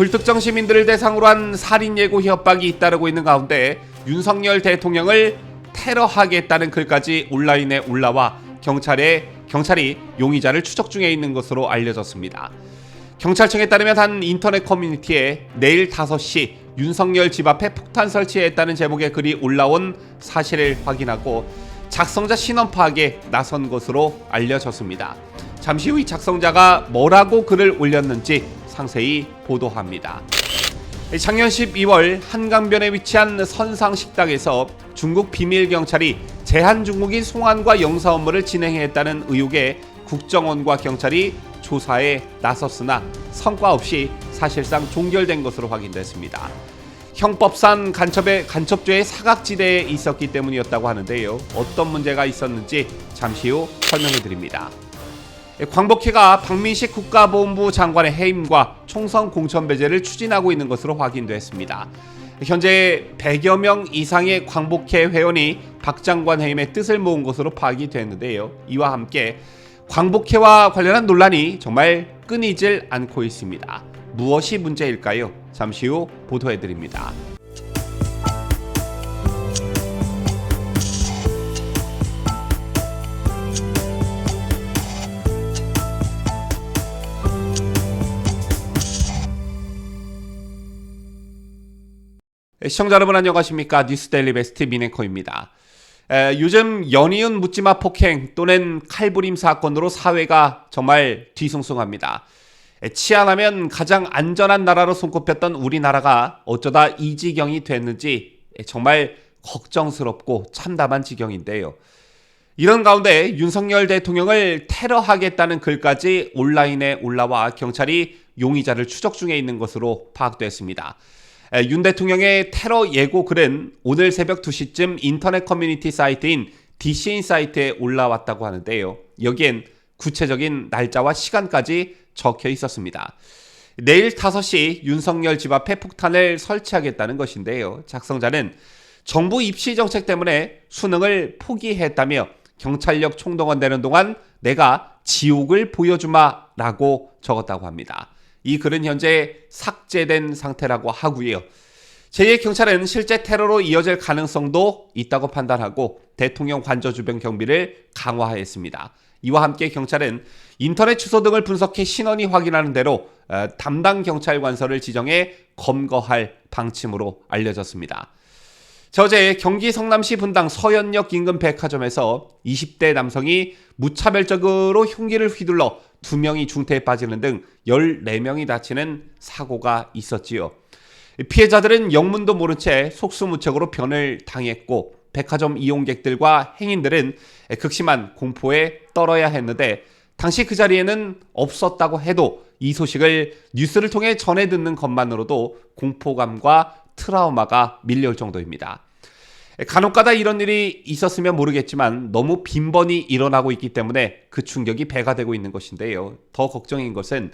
불특정 시민들을 대상으로 한 살인 예고 협박이 잇따르고 있는 가운데 윤석열 대통령을 테러하겠다는 글까지 온라인에 올라와 경찰에 경찰이 용의자를 추적 중에 있는 것으로 알려졌습니다. 경찰청에 따르면 한 인터넷 커뮤니티에 내일 5시 윤석열 집 앞에 폭탄 설치했다는 제목의 글이 올라온 사실을 확인하고 작성자 신원 파악에 나선 것으로 알려졌습니다. 잠시 후 이 작성자가 뭐라고 글을 올렸는지 상세히 보도합니다. 작년 12월 한강변에 위치한 선상식당에서 중국 비밀 경찰이 제한 중국인 송환과 영사 업무를 진행했다는 의혹에 국정원과 경찰이 조사에 나섰으나 성과 없이 사실상 종결된 것으로 확인됐습니다. 형법상 간첩의 간첩죄의 사각지대에 있었기 때문이었다고 하는데요. 어떤 문제가 있었는지 잠시 후 설명해 드립니다. 광복회가 박민식 국가보훈부 장관의 해임과 총선 공천 배제를 추진하고 있는 것으로 확인됐습니다. 현재 100여 명 이상의 광복회 회원이 박 장관 해임의 뜻을 모은 것으로 파악이 됐는데요. 이와 함께 광복회와 관련한 논란이 정말 끊이질 않고 있습니다. 무엇이 문제일까요? 잠시 후 보도해 드립니다. 시청자 여러분 안녕하십니까 뉴스데일리 베스트 미네커입니다. 에, 요즘 연이은 묻지마 폭행 또는 칼부림 사건으로 사회가 정말 뒤숭숭합니다. 에, 치안하면 가장 안전한 나라로 손꼽혔던 우리나라가 어쩌다 이 지경이 됐는지 에, 정말 걱정스럽고 참담한 지경인데요. 이런 가운데 윤석열 대통령을 테러하겠다는 글까지 온라인에 올라와 경찰이 용의자를 추적 중에 있는 것으로 파악됐습니다. 에, 윤 대통령의 테러 예고 글은 오늘 새벽 2시쯤 인터넷 커뮤니티 사이트인 DC인 사이트에 올라왔다고 하는데요. 여기엔 구체적인 날짜와 시간까지 적혀 있었습니다. 내일 5시 윤석열 집 앞에 폭탄을 설치하겠다는 것인데요. 작성자는 정부 입시 정책 때문에 수능을 포기했다며 경찰력 총동원되는 동안 내가 지옥을 보여주마라고 적었다고 합니다. 이 글은 현재 삭제된 상태라고 하고요. 제2의 경찰은 실제 테러로 이어질 가능성도 있다고 판단하고 대통령 관저 주변 경비를 강화했습니다. 이와 함께 경찰은 인터넷 주소 등을 분석해 신원이 확인하는 대로 어, 담당 경찰관서를 지정해 검거할 방침으로 알려졌습니다. 자, 어제 경기 성남시 분당 서현역 인근 백화점에서 20대 남성이 무차별적으로 흉기를 휘둘러 2명이 중태에 빠지는 등 14명이 다치는 사고가 있었지요. 피해자들은 영문도 모른 채 속수무책으로 변을 당했고 백화점 이용객들과 행인들은 극심한 공포에 떨어야 했는데 당시 그 자리에는 없었다고 해도 이 소식을 뉴스를 통해 전해 듣는 것만으로도 공포감과 트라우마가 밀려올 정도입니다. 간혹가다 이런 일이 있었으면 모르겠지만 너무 빈번히 일어나고 있기 때문에 그 충격이 배가 되고 있는 것인데요. 더 걱정인 것은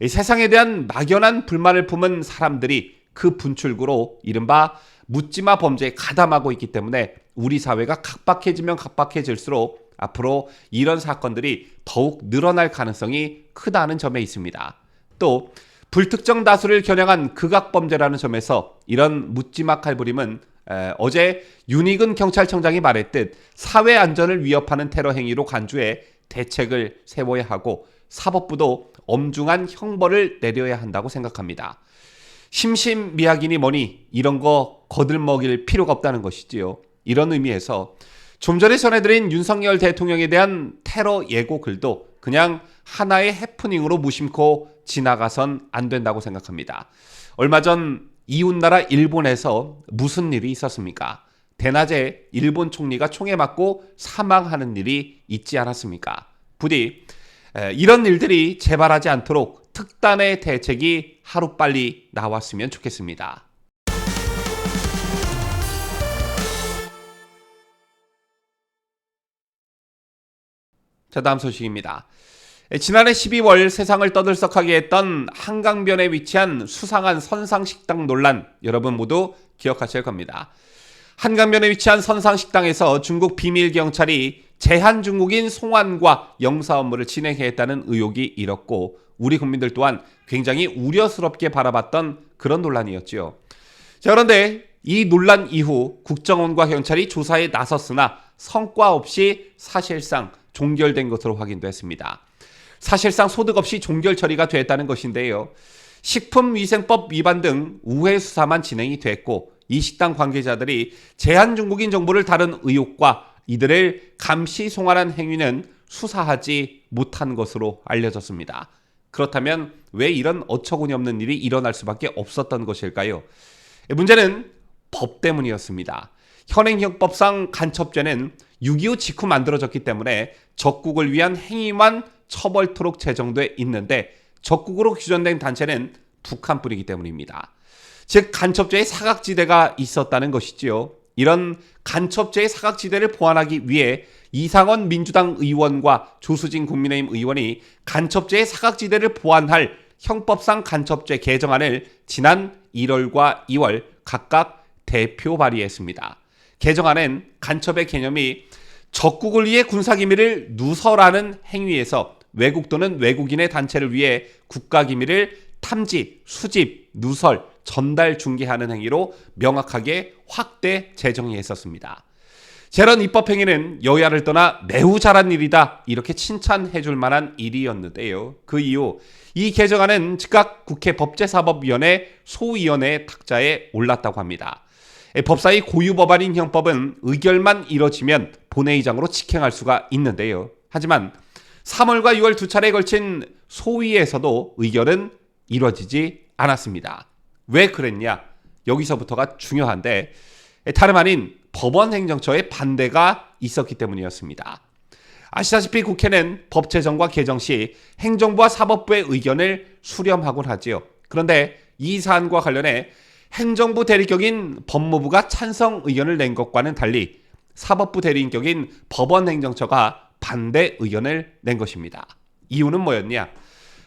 이 세상에 대한 막연한 불만을 품은 사람들이 그 분출구로 이른바 묻지마 범죄에 가담하고 있기 때문에 우리 사회가 각박해지면 각박해질수록 앞으로 이런 사건들이 더욱 늘어날 가능성이 크다는 점에 있습니다. 또 불특정 다수를 겨냥한 극악범죄라는 점에서 이런 묻지마 칼부림은 에, 어제 윤익은 경찰청장이 말했듯 사회 안전을 위협하는 테러 행위로 간주해 대책을 세워야 하고 사법부도 엄중한 형벌을 내려야 한다고 생각합니다. 심심미약이니 뭐니 이런 거 거들먹일 필요가 없다는 것이지요. 이런 의미에서 좀 전에 전해드린 윤석열 대통령에 대한 테러 예고 글도 그냥 하나의 해프닝으로 무심코 지나가선 안 된다고 생각합니다. 얼마 전 이웃나라 일본에서 무슨 일이 있었습니까? 대낮에 일본 총리가 총에 맞고 사망하는 일이 있지 않았습니까? 부디 에, 이런 일들이 재발하지 않도록 특단의 대책이 하루빨리 나왔으면 좋겠습니다. 자, 다음 소식입니다. 지난해 12월 세상을 떠들썩하게 했던 한강변에 위치한 수상한 선상식당 논란 여러분 모두 기억하실 겁니다. 한강변에 위치한 선상식당에서 중국 비밀 경찰이 제한 중국인 송환과 영사 업무를 진행했다는 의혹이 일었고 우리 국민들 또한 굉장히 우려스럽게 바라봤던 그런 논란이었지요. 자, 그런데 이 논란 이후 국정원과 경찰이 조사에 나섰으나 성과 없이 사실상 종결된 것으로 확인됐습니다. 사실상 소득 없이 종결 처리가 됐다는 것인데요. 식품위생법 위반 등 우회 수사만 진행이 됐고 이 식당 관계자들이 제한 중국인 정보를 다룬 의혹과 이들을 감시 송환한 행위는 수사하지 못한 것으로 알려졌습니다. 그렇다면 왜 이런 어처구니 없는 일이 일어날 수밖에 없었던 것일까요? 문제는 법 때문이었습니다. 현행형법상 간첩죄는 6.25 직후 만들어졌기 때문에 적국을 위한 행위만 처벌토록 제정돼 있는데 적국으로 규정된 단체는 북한뿐이기 때문입니다. 즉 간첩죄의 사각지대가 있었다는 것이지요. 이런 간첩죄의 사각지대를 보완하기 위해 이상원 민주당 의원과 조수진 국민의힘 의원이 간첩죄의 사각지대를 보완할 형법상 간첩죄 개정안을 지난 1월과 2월 각각 대표 발의했습니다. 개정안엔 간첩의 개념이 적국을 위해 군사기밀을 누설하는 행위에서 외국 또는 외국인의 단체를 위해 국가 기밀을 탐지, 수집, 누설, 전달, 중개하는 행위로 명확하게 확대 제정이 했었습니다. 제런 입법 행위는 여야를 떠나 매우 잘한 일이다 이렇게 칭찬해 줄 만한 일이었는데요. 그 이후 이 개정안은 즉각 국회 법제사법위원회 소위원회 탁자에 올랐다고 합니다. 법사위 고유 법안인 형법은 의결만 이뤄지면 본회의장으로 직행할 수가 있는데요. 하지만 3월과 6월 두 차례에 걸친 소위에서도 의결은 이뤄지지 않았습니다. 왜 그랬냐? 여기서부터가 중요한데 다름 아닌 법원 행정처의 반대가 있었기 때문이었습니다. 아시다시피 국회는 법 제정과 개정 시 행정부와 사법부의 의견을 수렴하곤 하지요. 그런데 이 사안과 관련해 행정부 대리격인 법무부가 찬성 의견을 낸 것과는 달리 사법부 대리인격인 법원 행정처가 반대 의견을 낸 것입니다. 이유는 뭐였냐?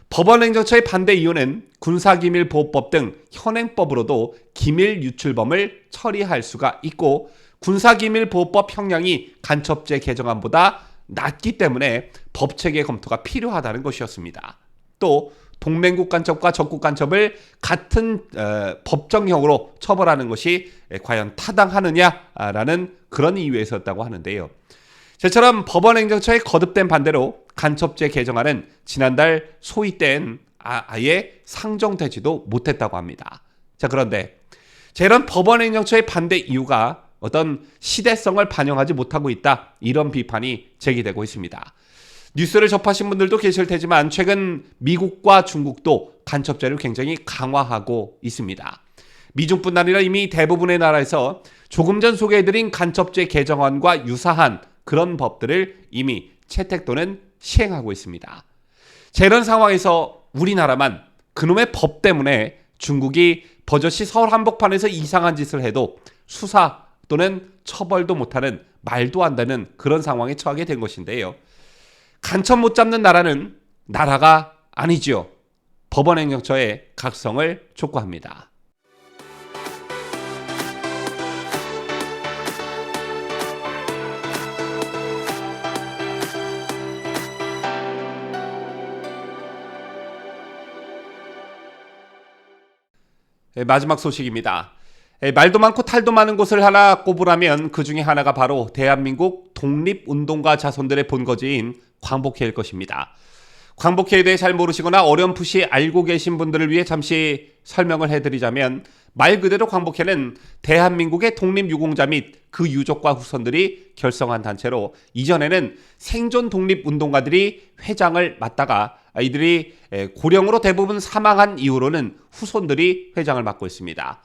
법원 행정처의 반대 이유는 군사기밀보호법 등 현행법으로도 기밀 유출범을 처리할 수가 있고 군사기밀보호법 형량이 간첩죄 개정안보다 낮기 때문에 법 체계 검토가 필요하다는 것이었습니다. 또 동맹국 간첩과 적국 간첩을 같은 어, 법정형으로 처벌하는 것이 과연 타당하느냐라는 그런 이유에서였다고 하는데요. 저처럼 법원 행정처의 거듭된 반대로 간첩죄 개정안은 지난달 소위된 아, 아예 상정되지도 못했다고 합니다. 자 그런데 이런 법원 행정처의 반대 이유가 어떤 시대성을 반영하지 못하고 있다 이런 비판이 제기되고 있습니다. 뉴스를 접하신 분들도 계실 테지만 최근 미국과 중국도 간첩죄를 굉장히 강화하고 있습니다. 미중뿐 아니라 이미 대부분의 나라에서 조금 전 소개해드린 간첩죄 개정안과 유사한 그런 법들을 이미 채택 또는 시행하고 있습니다. 자, 이런 상황에서 우리나라만 그놈의 법 때문에 중국이 버젓이 서울 한복판에서 이상한 짓을 해도 수사 또는 처벌도 못하는 말도 안 되는 그런 상황에 처하게 된 것인데요. 간첩 못 잡는 나라는 나라가 아니지요. 법원행정처의 각성을 촉구합니다. 마지막 소식입니다. 네, 말도 많고 탈도 많은 곳을 하나 꼽으라면 그 중에 하나가 바로 대한민국 독립운동가 자손들의 본거지인 광복회일 것입니다. 광복회에 대해 잘 모르시거나 어렴풋이 알고 계신 분들을 위해 잠시 설명을 해드리자면 말 그대로 광복회는 대한민국의 독립유공자 및 그 유족과 후손들이 결성한 단체로 이전에는 생존 독립운동가들이 회장을 맡다가 이들이 고령으로 대부분 사망한 이후로는 후손들이 회장을 맡고 있습니다.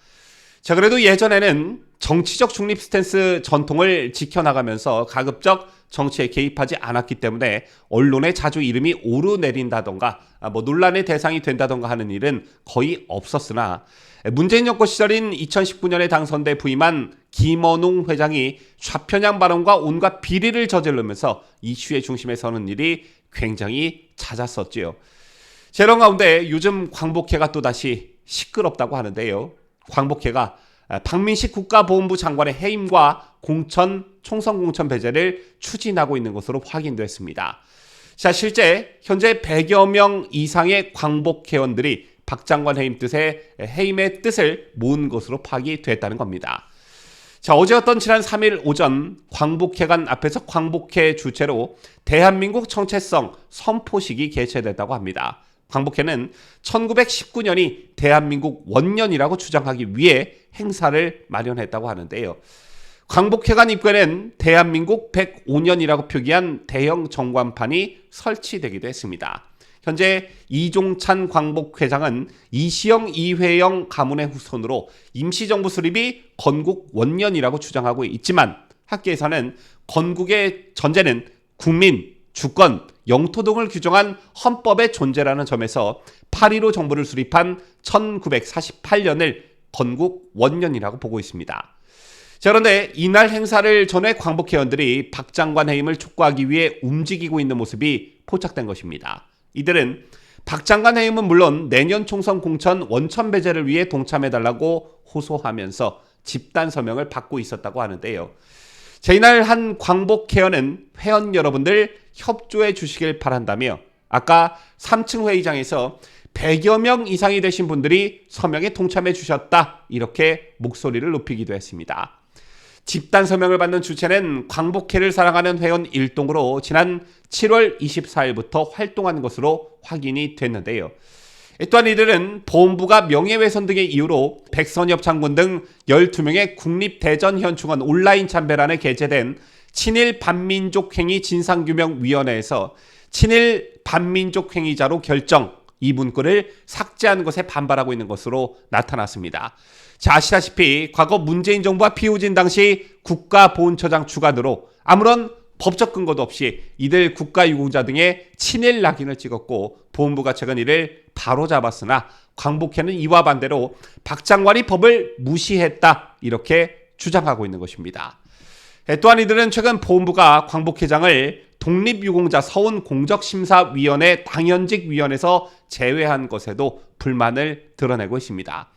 자, 그래도 예전에는 정치적 중립 스탠스 전통을 지켜나가면서 가급적 정치에 개입하지 않았기 때문에 언론에 자주 이름이 오르내린다던가 아, 뭐 논란의 대상이 된다던가 하는 일은 거의 없었으나 문재인 정권 시절인 2019년에 당선돼 부임한 김원웅 회장이 좌편향 발언과 온갖 비리를 저지르면서 이슈의 중심에 서는 일이 굉장히 잦았었지요. 제런 가운데 요즘 광복회가 또다시 시끄럽다고 하는데요. 광복회가 아, 박민식 국가보훈부 장관의 해임과 공천 총선 공천 배제를 추진하고 있는 것으로 확인됐습니다. 자, 실제 현재 100여 명 이상의 광복 회원들이 박 장관 해임 뜻에 해임의 뜻을 모은 것으로 파악이 됐다는 겁니다. 자, 어제였던 지난 3일 오전 광복회관 앞에서 광복회 주최로 대한민국 정체성 선포식이 개최됐다고 합니다. 광복회는 1919년이 대한민국 원년이라고 주장하기 위해 행사를 마련했다고 하는데요. 광복회관 입구에는 대한민국 105년이라고 표기한 대형 정관판이 설치되기도 했습니다. 현재 이종찬 광복회장은 이시영 이회영 가문의 후손으로 임시정부 수립이 건국 원년이라고 주장하고 있지만 학계에서는 건국의 전제는 국민, 주권, 영토 등을 규정한 헌법의 존재라는 점에서 8.15 정부를 수립한 1948년을 건국 원년이라고 보고 있습니다. 자, 그런데 이날 행사를 전해 광복회원들이 박 장관 해임을 촉구하기 위해 움직이고 있는 모습이 포착된 것입니다. 이들은 박 장관 해임은 물론 내년 총선 공천 원천 배제를 위해 동참해달라고 호소하면서 집단 서명을 받고 있었다고 하는데요. 자, 이날 한 광복회원은 회원 여러분들 협조해 주시길 바란다며 아까 3층 회의장에서 100여 명 이상이 되신 분들이 서명에 동참해 주셨다. 이렇게 목소리를 높이기도 했습니다. 집단 서명을 받는 주체는 광복회를 사랑하는 회원 일동으로 지난 7월 24일부터 활동한 것으로 확인이 됐는데요. 또한 이들은 보험부가 명예훼손 등의 이유로 백선엽 장군 등 12명의 국립대전현충원 온라인 참배란에 게재된 친일 반민족행위 진상규명위원회에서 친일 반민족 행위자로 결정 이 문구를 삭제한 것에 반발하고 있는 것으로 나타났습니다. 자, 아시다시피 과거 문재인 정부와 피우진 당시 국가보훈처장 주관으로 아무런 법적 근거도 없이 이들 국가유공자 등의 친일 낙인을 찍었고 보훈부가 최근 이를 바로잡았으나 광복회는 이와 반대로 박 장관이 법을 무시했다 이렇게 주장하고 있는 것입니다. 또한 이들은 최근 보훈부가 광복회장을 독립유공자 서훈공적심사위원회 당연직 위원회에서 제외한 것에도 불만을 드러내고 있습니다.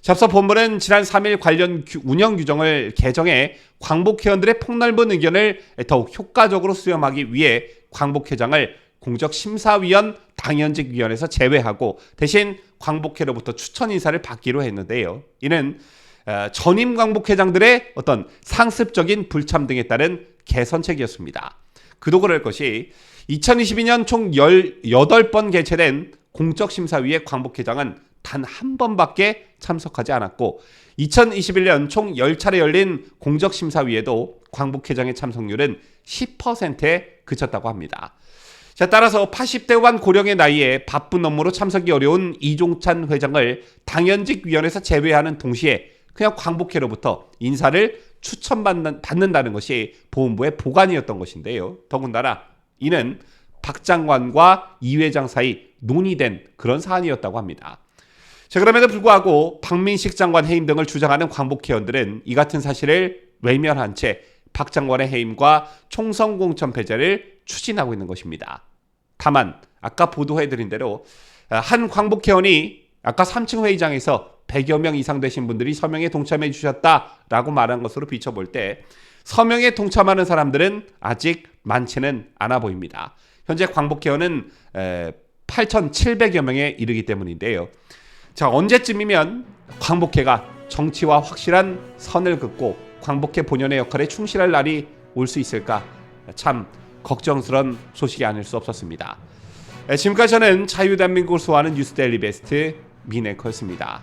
잡서 본부는 지난 3일 관련 규- 운영 규정을 개정해 광복회원들의 폭넓은 의견을 더욱 효과적으로 수렴하기 위해 광복회장을 공적심사위원 당연직 위원회에서 제외하고 대신 광복회로부터 추천 인사를 받기로 했는데요. 이는 어, 전임 광복회장들의 어떤 상습적인 불참 등에 따른 개선책이었습니다. 그도 그럴 것이 2022년 총 18번 개최된 공적심사위의 광복회장은 단 한 번밖에 참석하지 않았고 2021년 총 10차례 열린 공적심사위에도 광복회장의 참석률은 10%에 그쳤다고 합니다. 자, 따라서 80대 후반 고령의 나이에 바쁜 업무로 참석이 어려운 이종찬 회장을 당연직 위원회에서 제외하는 동시에 그냥 광복회로부터 인사를 추천받는다는 것이 보훈부의 보관이었던 것인데요. 더군다나 이는 박 장관과 이 회장 사이 논의된 그런 사안이었다고 합니다. 자, 그럼에도 불구하고 박민식 장관 해임 등을 주장하는 광복회원들은 이 같은 사실을 외면한 채 박 장관의 해임과 총선 공천 배제를 추진하고 있는 것입니다. 다만 아까 보도해드린 대로 아, 한 광복회원이 아까 3층 회의장에서 100여 명 이상 되신 분들이 서명에 동참해 주셨다라고 말한 것으로 비춰볼 때 서명에 동참하는 사람들은 아직 많지는 않아 보입니다. 현재 광복회원은 8,700여 명에 이르기 때문인데요. 자, 언제쯤이면 광복회가 정치와 확실한 선을 긋고 광복회 본연의 역할에 충실할 날이 올 수 있을까? 참 걱정스런 소식이 아닐 수 없었습니다. 에, 지금까지 저는 자유대한민국을 소화하는 뉴스데일리 베스트 미네커였습니다.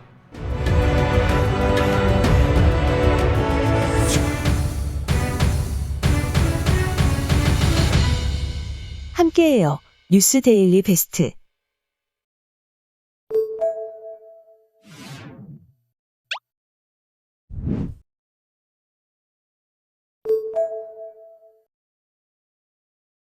함께해요. 뉴스 데일리 베스트.